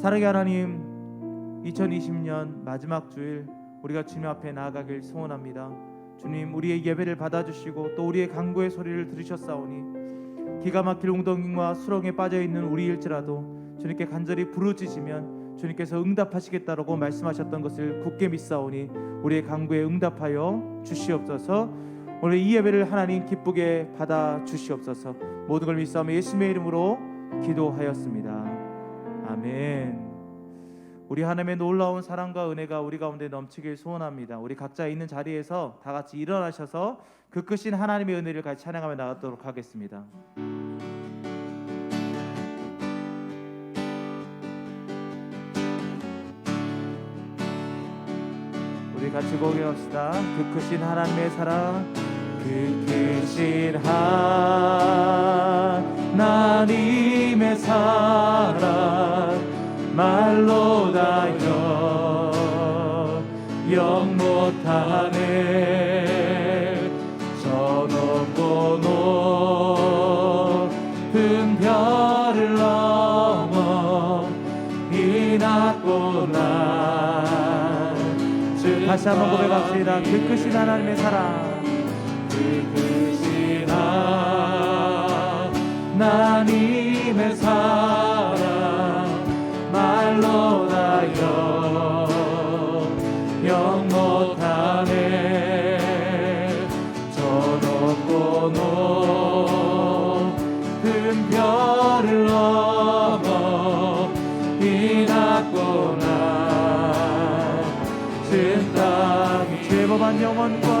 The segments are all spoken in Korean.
사랑의 하나님 2020년 마지막 주일 우리가 주님 앞에 나아가길 소원합니다. 주님 우리의 예배를 받아주시고 또 우리의 간구의 소리를 들으셨사오니 기가 막힐 웅덩이와 수렁에 빠져 있는 우리일지라도 주님께 간절히 부르짖으면 주님께서 응답하시겠다라고 말씀하셨던 것을 굳게 믿사오니 우리의 간구에 응답하여 주시옵소서. 오늘 이 예배를 하나님 기쁘게 받아 주시옵소서. 모든 걸 믿사오며 예수님의 이름으로 기도하였습니다. 아멘. 우리 하나님의 놀라운 사랑과 은혜가 우리 가운데 넘치길 소원합니다. 우리 각자 있는 자리에서 다 같이 일어나셔서 그 크신 하나님의 은혜를 같이 찬양하며 나가도록 하겠습니다. 우리 같이 고백합시다. 그 크신 하나님의 사랑, 그 크신 하나님의 사랑. 말로 다여 영 못하네. 저 높고 높은 별을 넘어 이 낮고 낮 다시 한번 고백합시다. 그 크신 하나님의 사랑 그 크신 하나님의 사랑 말로 다여 영 못하네. 저 높고 높은 별을 넘어 이 낮고 낮은 땅이 영혼 구하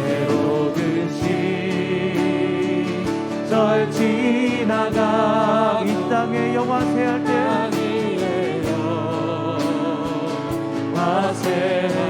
괴로운 시절 지나가 이 땅에 영화세 할때 화세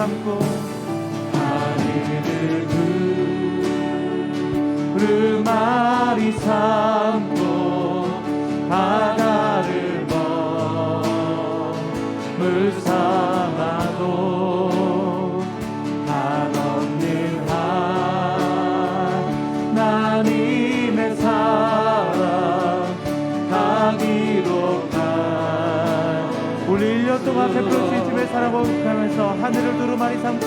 두 하늘을 두루마리 삼고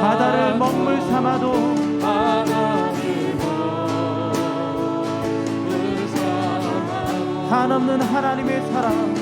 바다를 먹물 삼아도 한없는 하나님의 사랑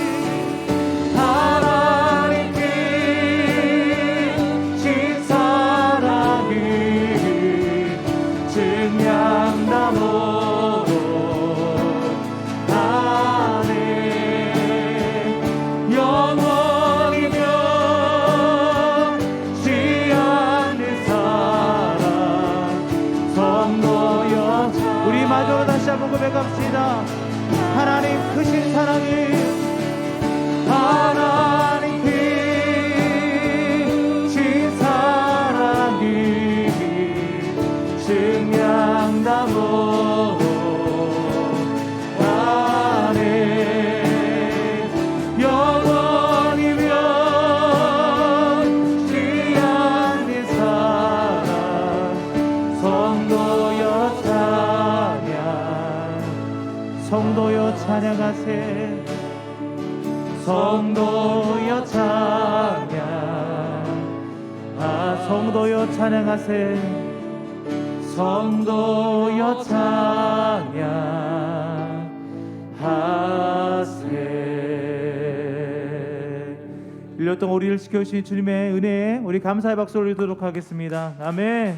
마저 다시 한번 고백합시다. 하나님 크신 사랑이 하나님 하세. 성도여 찬양. 아 성도여 찬양하세. 성도여 찬양 하세. 1년 동안 우리를 지켜주신 주님의 은혜에 우리 감사의 박수를 올리도록 하겠습니다. 아멘.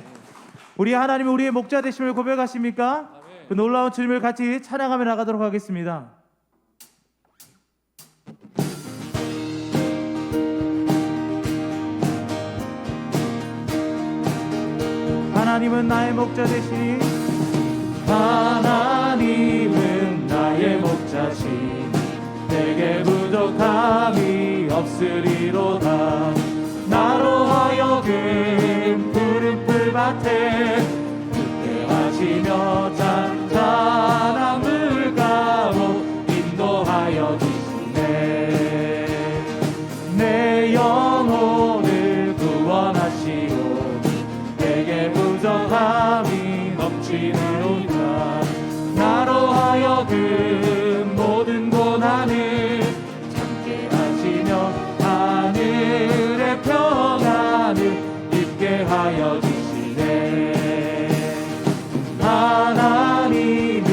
우리 하나님이 우리의 목자 되심을 고백하십니까? 그 놀라운 주님을 같이 찬양하며 나가도록 하겠습니다 하나님은 나의 목자 되시니 하나님은 나의 목자시니 내게 부족함이 없으리로다 넘치는도다 나로 하여금 모든 고난을 참게 하시며 하늘의 평안을 입게 하여 주시네. 하나님이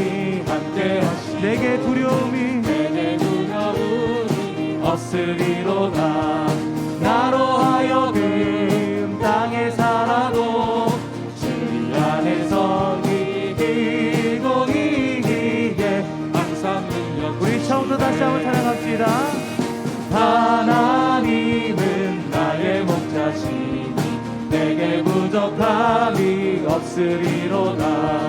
함께 하시네. 내게 두려움이 내게 두려움이 없으리 없으리로다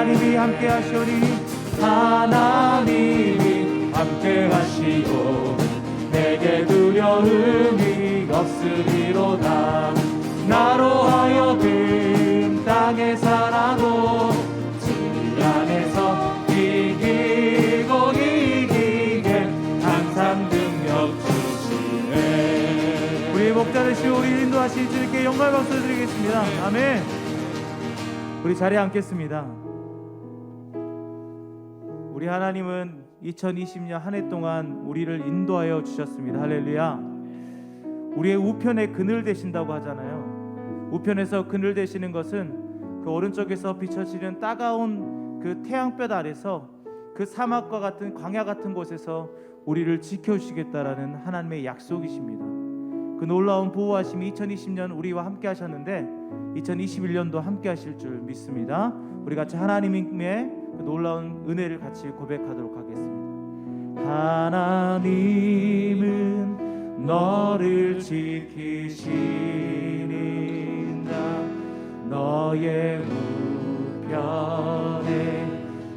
하나님이 함께 하시오니 하나님이 함께 하시고 내게 두려움이 없으리로다. 나로 하여금 땅에 살아도 진리 안에서 이기고 이기게 항상 능력 주시네. 우리 목자 되시고 우리 인도하신 주님께 영광 박수 드리겠습니다. 아멘. 우리 자리에 앉겠습니다 우리 하나님은 2020년 한 해 동안 우리를 인도하여 주셨습니다. 할렐루야. 우리의 우편에 그늘 되신다고 하잖아요. 우편에서 그늘 되시는 것은 그 오른쪽에서 비춰지는 따가운 그 태양볕 아래서 그 사막과 같은 광야 같은 곳에서 우리를 지켜주시겠다라는 하나님의 약속이십니다. 그 놀라운 보호하심이 2020년 우리와 함께 하셨는데 2021년도 함께 하실 줄 믿습니다. 우리 같이 하나님의 그 놀라운 은혜를 같이 고백하도록 하겠습니다. 하나님은 너를 지키시는다 너의 우편에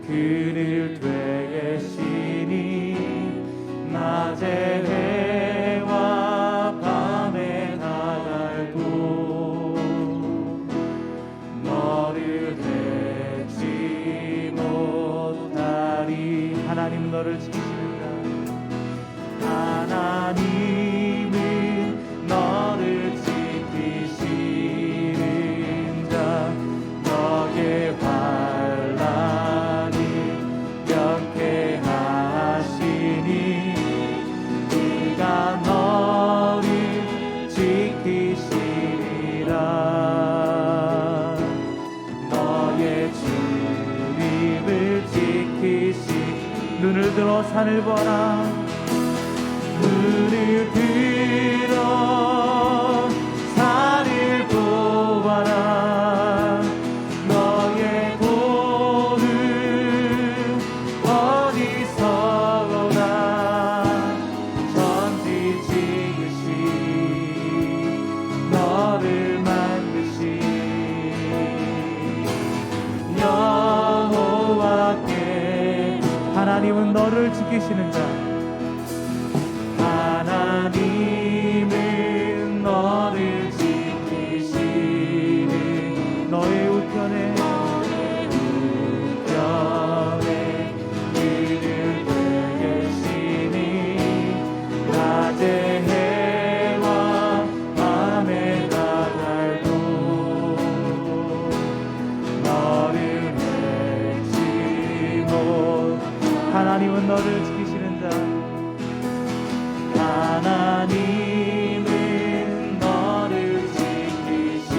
그를 되계시 산을 보아라 너를 지키시는 자. 하나님은 너를 지키시.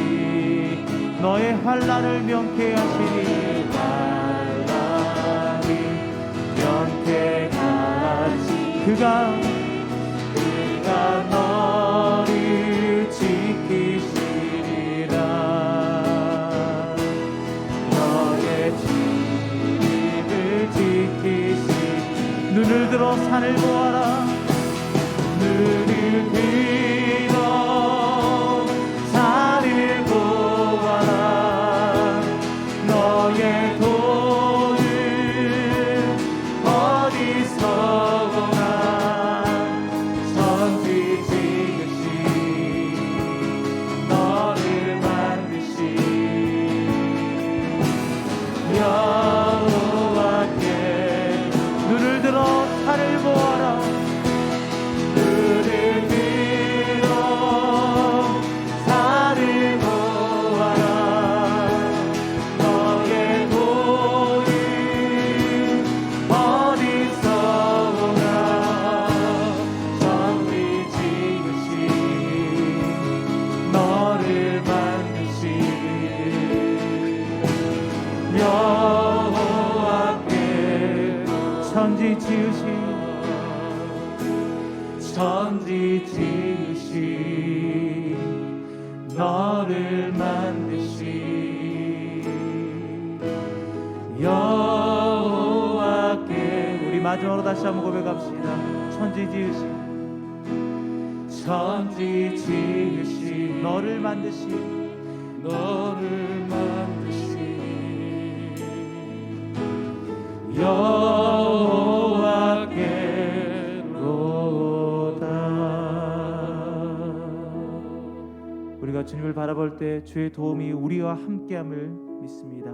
너의 환란을 명쾌 하시니. 환란이 명쾌하시 그가 눈을 들어 산을 보아라. 눈을 들어 천지 지으신 천지 지으신 너를 만드신 여호와께 우리 마지막으로 다시 한번 고백합시다. 천지 지으신 천지 지으신 너를 만드신 너를 만드신 여호와 우리가 주님을 바라볼 때 주의 도움이 우리와 함께함을 믿습니다.